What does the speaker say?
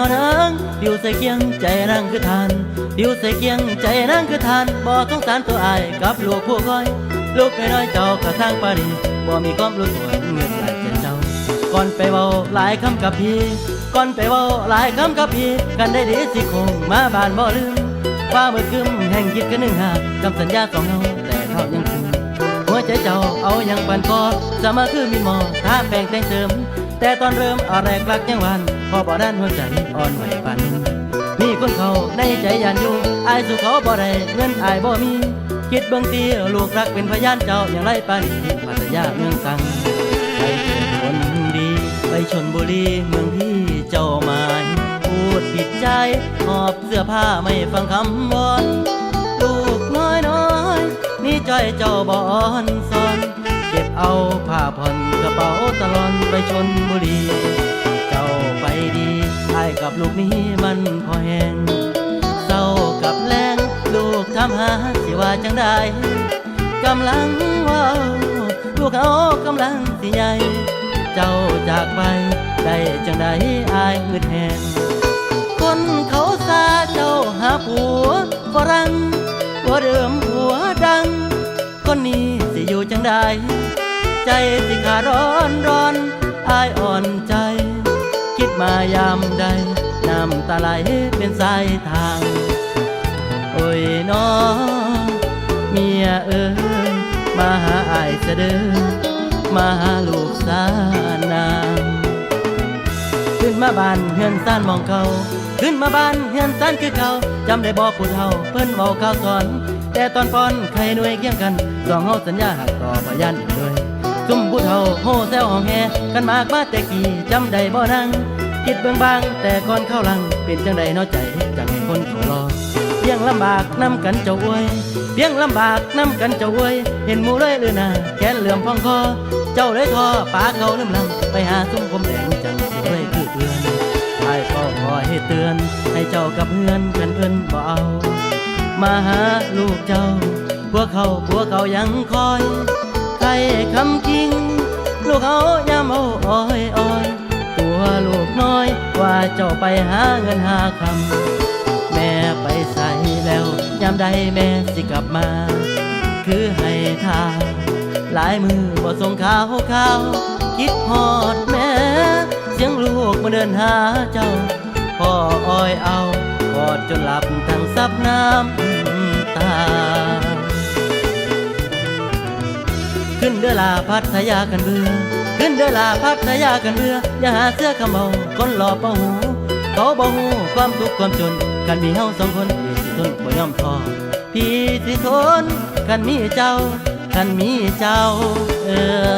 นอนเอิงดิวใส่เกียงใจนางคือทานดิวใส่เกียงใจนางคือทานบ่สงสารตัวอายกับลูกผู้คอย ลูกน้อยเจ้ากระสร้างปารีบ่มีความรู้ตัวเงินหลายเจ็ดเจ้า ก่อนไปเว้าหลายคำกับพี่ ก่อนไปเว้าหลายคำกับพี่ กันได้ดีสิคงมาบ้านบ่ลืมว่าเมื่อคืนแห่งคิดกันหนึ่งหากคำสัญญาสองเฮาแต่เขายังคงหัวใจเจ้าเอายังปันคอสมาคือมีหมอถ้าแปลงแต่งเติม แต่ตอนเริ่มอะไรกลักยังวัน พอบ่ด้านหัวใจอ่อนไหวปัน มีคนเขาในใจยานอยู่อายสู่เขาบ่ได้เงินอายบ่มี คิดเบิ่งตีลูกรักเป็นพยานเจ้าอย่างไรปานนี้ปัตยาเมืองสังไปชนคนดี ไปชนบุรีเมืองที่เจ้ามาพูดผิดใจหอบเสื้อผ้าไม่ฟังคำวอนลูกน้อยน้อยนี่จ้อยเจ้าบอนซอน เก็บเอาผ้าผ่อนกระเป๋าตลอนไปชนบุรี กับลูกนี้มันพอแหงเศร้ากับแรงลูกทำหาสิว่าจังได้กำลังว่าลูกเขากำลังสิใหญ่เจ้าจากไปได้จังได้อายเงืดแหงคนเขาซาเจ้าหาผัวฝรั่งผัวเดิมผัวดัง คนนี้สิอยู่จังใดใจสิขาร้อนร้อนอายอ่อนใจ มายามใดน้ำตาไหลเป็นสายทาง โอ้ยน้องเมียเอ้ยมาหาอายเสะเด้อมาหาลูกสานางขึ้นมาบ้านเฮือนซ่านมองเขาขึ้นมาบ้านเฮือนซ่านคือเขาจำได้บอกผู้เฒ่าเพิ่นเว้าข่าวสอน แต่ตอนป้อนใครหน่วยเคียงกันสองเฮาสัญญาหักต่อพยานอีกด้วยซุ่มผู้เฒ่าโฮแซวห้องแฮกันมากมาแต่กี่จำได้บ่นัง คิดเบิ่งบางแต่ก่อนเข้าลัง เป็นจังใดนาะใจจังคนเขารอเพียงลำบากนำกันเจ้าอวยเพียงลำบากนำกันเจ้าอวย เห็นหมูเลยหรือนาแขนเหลื่อมพองคอ เจ้าเลยทอปากเขาลืมลำไปหาซุ้มผมแดงจังสิด้วยคือเพื่อนทายก็ขอให้เตือน ให้เจ้ากับเพื่อนกันเพื่อนบ่เอามาหาลูกเจ้าพวกเขาพวกเขายังคอย ใครคำจริง ลูกเขายามเอาอ้อยอ้อย เจ้าไปหาเงินหาคำแม่ไปใส่แล้วยามใดแม่สิกลับมา คือให้ทาหลายมือบ่ส่งข่าวข่าวคิดฮอดแม่เสียงลูกมาเดินหาเจ้าพ่ออ้อยเอากอดจนหลับทั้งซับน้ำตา ขึ้นเดือลาพัทยากันเบือ ขึ้นเดือลาพักทยากันเรือ อย่าหาเสื้อขมเอาคนหล่อเป้าหูเขาบ่หูความทุกข์ความจน กันมีเฮาสองคนพี่สิทนบ่ยอมท้อพี่สิทนกันมีเจ้า กันมีเจ้า เออ